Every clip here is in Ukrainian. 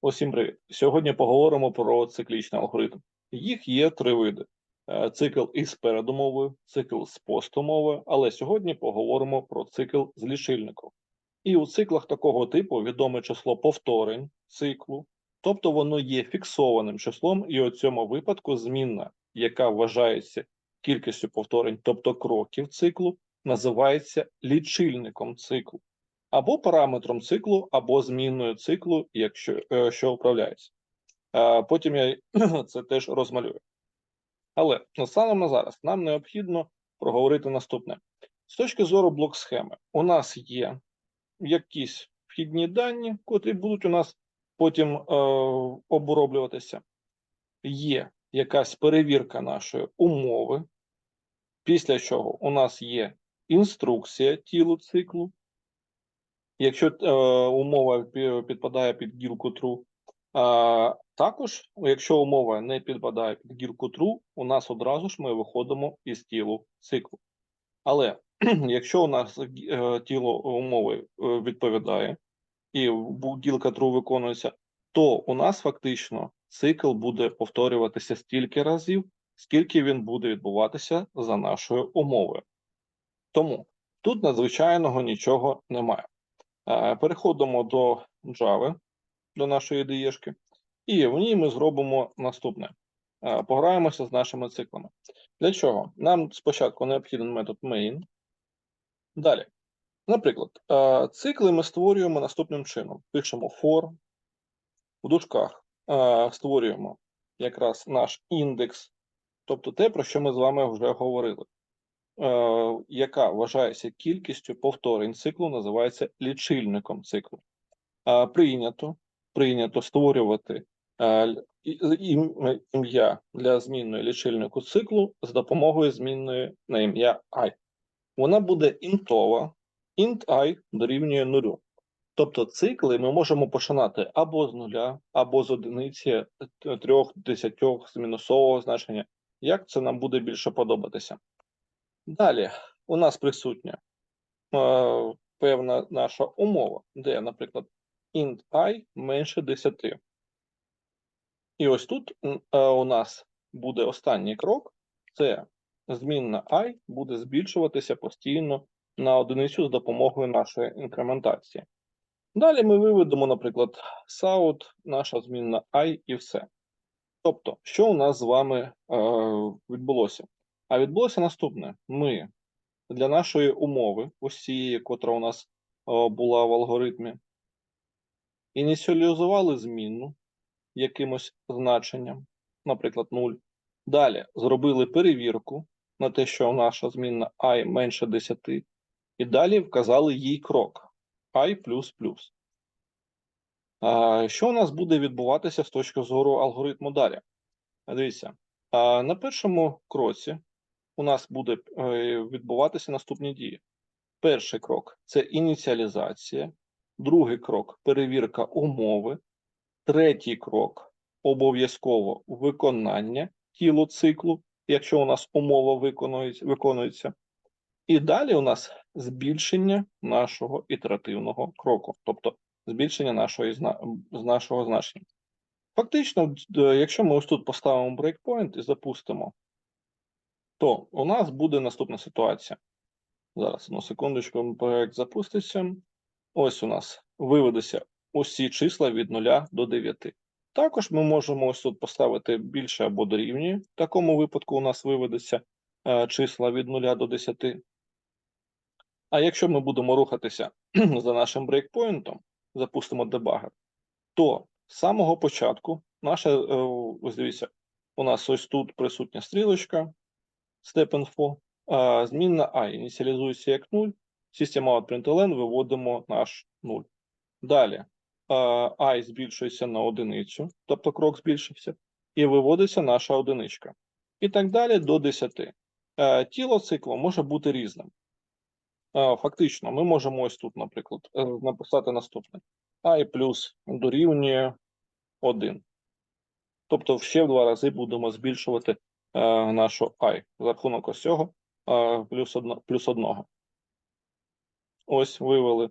Усім привіт. Сьогодні поговоримо про циклічний алгоритм. Їх є три види: Е, цикл із передумовою, цикл з постумовою, але сьогодні поговоримо про цикл з лічильником. І у циклах такого типу відоме число повторень циклу, тобто воно є фіксованим числом, і у цьому випадку змінна, яка вважається кількістю повторень, тобто кроків циклу, називається лічильником циклу або параметром циклу, або змінною циклу, якщо е, що управляється. Е, Потім я це теж розмалюю. Але станом на зараз нам необхідно проговорити наступне: з точки зору блок схеми, у нас є якісь вхідні дані, котрі будуть у нас потім е, оброблюватися. Є якась перевірка нашої умови, після чого у нас є інструкція тілу циклу. Якщо е, умова підпадає під гілку true, а, також, якщо умова не підпадає під гілку true, у нас одразу ж ми виходимо із тілу циклу. Але якщо у нас е, тіло умови е, відповідає і гілка true виконується, то у нас фактично цикл буде повторюватися стільки разів, скільки він буде відбуватися за нашою умовою. Тому тут надзвичайного нічого немає. Е, Переходимо до Java, до нашої IDE-шки, і в ній ми зробимо наступне: Е, пограємося з нашими циклами. Для чого? Нам спочатку необхіден метод main. Далі. Наприклад, е, цикли ми створюємо наступним чином: пишемо for, в дужках створюємо якраз наш індекс, тобто те, про що ми з вами вже говорили. Е, яка вважається кількістю повторень циклу, називається лічильником циклу. Е, Прийнято, прийнято створювати е, ім'я для змінної лічильнику циклу з допомогою змінної на ім'я i. Вона буде інтова, int i дорівнює нулю. Тобто цикли ми можемо починати або з нуля, або з одиниці, трьох, десятьох, з мінусового значення. Як це нам буде більше подобатися? Далі у нас присутня е, певна наша умова, де, наприклад, int i менше 10. І ось тут е, у нас буде останній крок: це змінна і буде збільшуватися постійно на одиницю з допомогою нашої інкрементації. Далі ми виведемо, наприклад, sout, наша змінна і і все. Тобто, що у нас з вами е, відбулося? А відбулося наступне: ми для нашої умови, ось цієї, котра у нас була в алгоритмі, ініціалізували змінну якимось значенням, наприклад, 0. Далі зробили перевірку на те, що наша змінна і менше 10, і далі вказали їй крок i++. Що у нас буде відбуватися з точки зору алгоритму далі? Дивіться, на першому кроці у нас буде е, відбуватися наступні дії. Перший крок це ініціалізація, другий крок перевірка умови, третій крок обов'язково виконання тілу циклу, якщо у нас умова виконується. І далі у нас збільшення нашого ітеративного кроку, тобто збільшення з нашого значення. Фактично, якщо ми ось тут поставимо брейкпоінт і запустимо, то у нас буде наступна ситуація. Зараз одну секундочку, проект запуститься. Ось у нас виведеться усі числа від 0 до 9. Також ми можемо ось тут поставити більше або дорівнює. В такому випадку у нас виведеться е, числа від 0 до 10. А якщо ми будемо рухатися за нашим брейкпоінтом, запустимо дебагер, то з самого початку наша, е, ось дивіться, у нас ось тут присутня стрілочка, step.info, а змінна і ініціалізується як 0, system.out.println виводимо наш 0. Далі і збільшується на одиницю, тобто крок збільшився, і виводиться наша одиничка. І так далі до 10. Е, Тіло циклу може бути різним. Фактично, ми можемо ось тут, наприклад, е, написати наступне: i плюс дорівнює 1. Тобто ще в два рази будемо збільшувати нашу і за рахунок ось цього е, плюс, одно, плюс одного. Ось вивели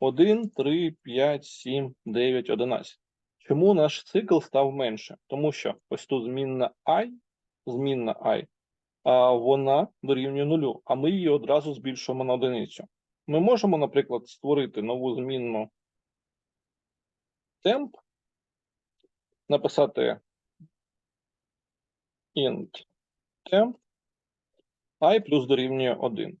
1, 3, 5, 7, 9, 11. Чому наш цикл став менше? Тому що ось тут змінна i, змінна i, вона дорівнює нулю, а ми її одразу збільшуємо на одиницю. Ми можемо, наприклад, створити нову змінну темп, написати int temp i плюс дорівнює 1.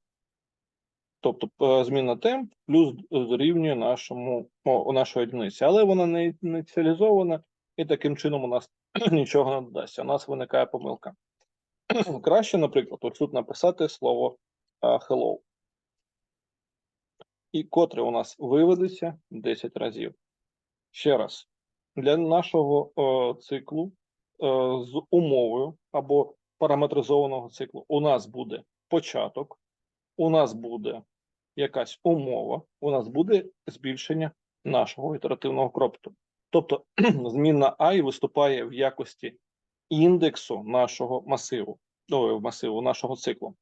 Тобто е, зміна темп плюс дорівнює нашому о, нашої одиниці. Але вона не ініціалізована, і таким чином у нас нічого не додасться. У нас виникає помилка. Краще, наприклад, ось тут написати слово hello. І котре у нас виведеться 10 разів. Ще раз, для нашого о, циклу з умовою або параметризованого циклу у нас буде початок, у нас буде якась умова, у нас буде збільшення нашого ітеративного кропту. Тобто змінна I виступає в якості індексу нашого масиву, о, масиву нашого циклу.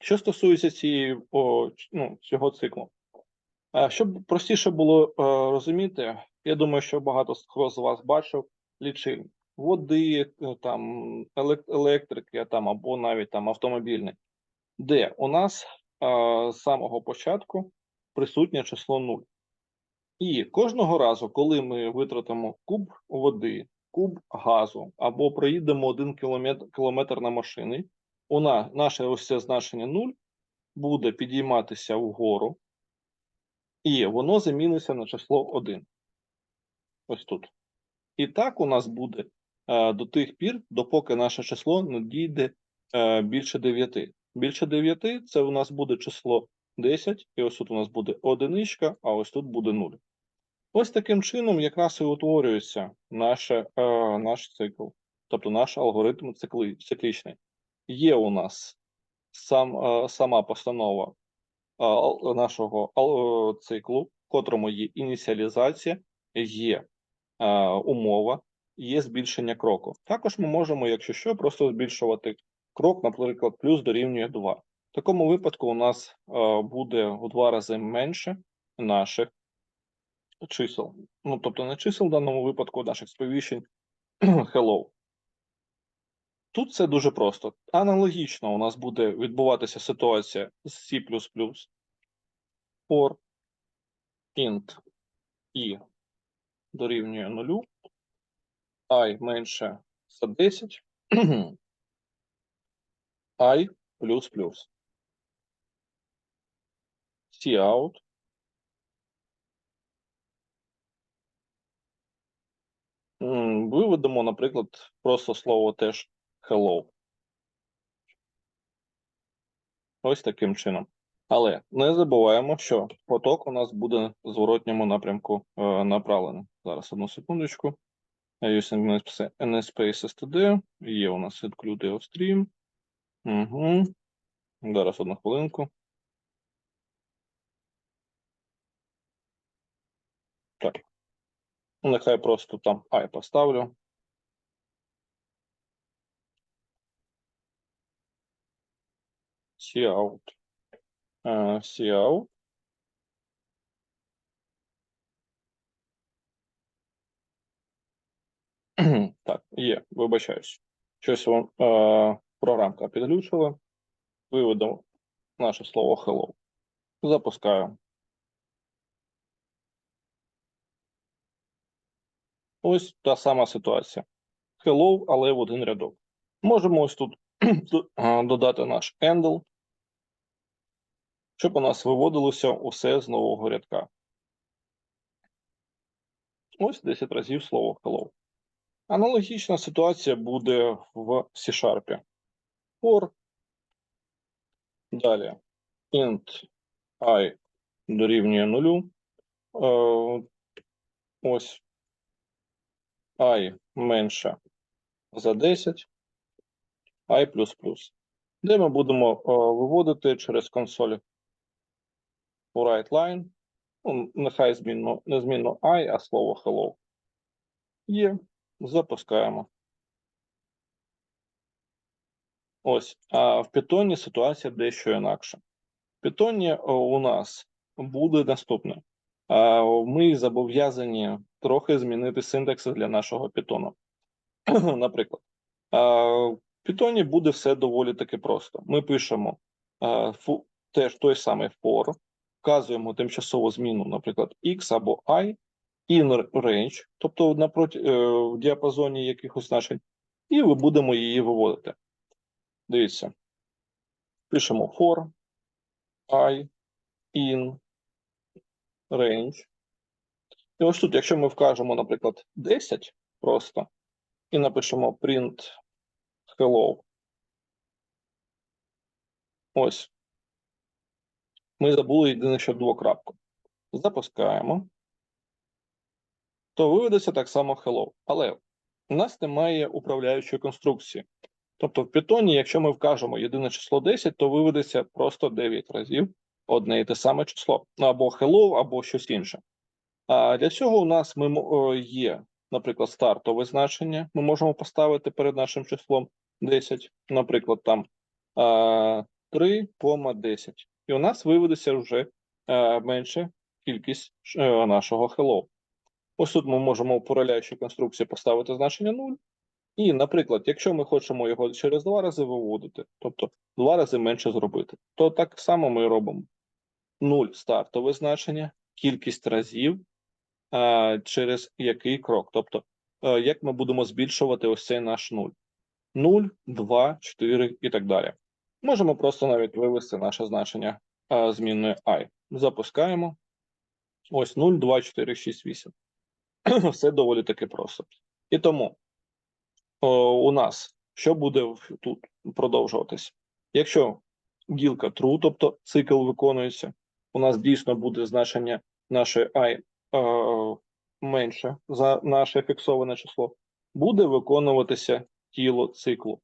Що стосується цієї о, ну, цього циклу, щоб простіше було е, розуміти, я думаю, що багато хто з вас бачив лічильник води, е, там електрики, там або навіть там автомобільний, де у нас з самого початку присутнє число 0. І кожного разу, коли ми витратимо куб води, куб газу або проїдемо один кілометр, кілометр на машини, у нас наше ось це значення 0 буде підійматися вгору, і воно заміниться на число 1. Ось тут. І так у нас буде до тих пір, допоки наше число не дійде е, більше 9. Більше 9 це у нас буде число 10, і ось тут у нас буде одиничка, а ось тут буде 0. Ось таким чином якраз і утворюється наше, е, наш цикл, тобто наш алгоритм цикли, циклічний. Є у нас сам, е, сама постанова е, нашого е, циклу, в котрому є ініціалізація, є е, умова, є збільшення кроку. Також ми можемо, якщо що, просто збільшувати крок, наприклад, плюс дорівнює 2. В такому випадку у нас е, буде у два рази менше наших чисел. Ну, тобто не чисел в даному випадку наших сповіщень hello. Тут це дуже просто. Аналогічно у нас буде відбуватися ситуація з C for int і дорівнює 0, i менше за 10, i плюс плюс. Cout. Виведемо, наприклад, просто слово теж hello. Ось таким чином. Але не забуваємо, що поток у нас буде в зворотньому напрямку е, направлений. Зараз одну секундочку. Using NSpace STD. Є у нас include stream. Угу. Зараз одну хвилинку. Так. Нехай просто там I поставлю. See out. Так, є, вибачаюсь. Щось вам е, програмка підключила. Виведу наше слово hello. Запускаю. Ось та сама ситуація. Hello, але в один рядок. Можемо ось тут додати наш handle, щоб у нас виводилося усе з нового рядка. Ось 10 разів слово hello. Аналогічна ситуація буде в C-Sharp. For. Далі. Int i дорівнює нулю. Е, ось і менше за 10, i++. Де ми будемо е, виводити через консоль у WriteLine. Ну, нехай змінно, не змінно i, а слово hello. Є. Запускаємо. Ось, а в Python ситуація дещо інакша. В Python у нас буде наступне. ми зобов'язані трохи змінити синтакси для нашого питону. Наприклад, в питоні буде все доволі таки просто. Ми пишемо теж той самий for, вказуємо тимчасову зміну, наприклад, x або i, in range, тобто напроти, е, в діапазоні якихось значень, і ми будемо її виводити. Дивіться, пишемо for, i, in, range. І ось тут, якщо ми вкажемо, наприклад, 10 просто, і напишемо print hello. Ось. Ми забули єдине, що двокрапку. Запускаємо. То виведеться так само hello. Але у нас немає управляючої конструкції. Тобто в Python, якщо ми вкажемо єдине число 10, то виведеться просто 9 разів одне і те саме число. Ну, або hello, або щось інше. А для цього у нас ми є, наприклад, стартове значення. Ми можемо поставити перед нашим числом 10, наприклад, там 3,10. І у нас виведеться вже е, менша кількість е, нашого hello. Ось тут ми можемо у управляючій конструкції поставити значення 0. І, наприклад, якщо ми хочемо його через два рази виводити, тобто два рази менше зробити, то так само ми робимо 0 стартове значення, кількість разів е, через який крок. Тобто, е, як ми будемо збільшувати ось цей наш 0. 0, 2, 4 і так далі. Можемо просто навіть вивести наше значення змінною i. Запускаємо. Ось 0, 2, 4, 6, 8. Все доволі таки просто. І тому о, у нас що буде тут продовжуватись? Якщо ділка true, тобто цикл виконується, у нас дійсно буде значення нашої і е, менше за наше фіксоване число, буде виконуватися тіло циклу.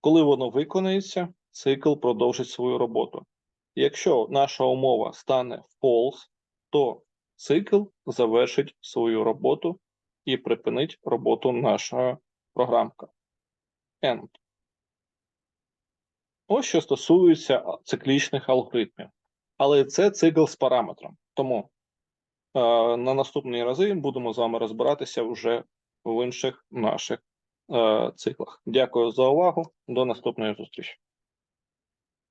Коли воно виконається, цикл продовжить свою роботу. Якщо наша умова стане false, то цикл завершить свою роботу і припинить роботу наша програмка. End. Ось що стосується циклічних алгоритмів. Але це цикл з параметром. Тому е, на наступні рази будемо з вами розбиратися вже в інших наших е, циклах. Дякую за увагу. До наступної зустрічі.